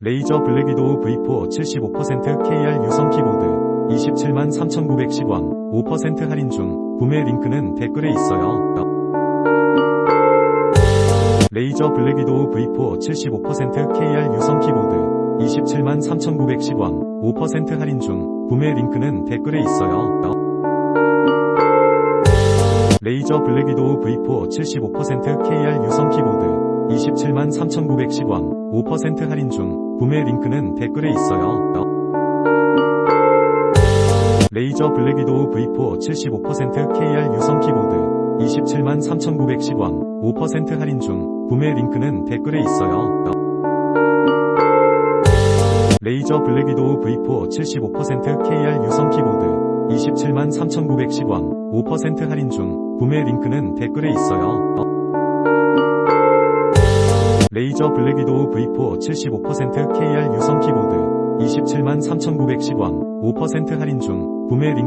레이저 블랙 위도우 V4 75% KR 유선 키보드 27만 3,910원 5% 할인 중 구매 링크는 댓글에 있어요. 레이저 블랙 위도우 V4 75% KR 유선 키보드 27만 3,910원 5% 할인 중 구매 링크는 댓글에 있어요. 레이저 블랙 위도우 V4 75% KR 유선 키보드 27만 3,910원 5% 할인 중 구매 링크는 댓글에 있어요. 레이저 블랙 위도우 V4 75% KR 유선 키보드 27만 3,910원 5% 할인 중 구매 링크는 댓글에 있어요. 레이저 블랙 위도우 V4 75% KR 유선 키보드 27만 3,910원 5% 할인 중 구매 링크는 댓글에 있어요. 레이저 블랙 위도우 V4 75% KR 유선 키보드 27만 3,910원 5% 할인 중 구매 링크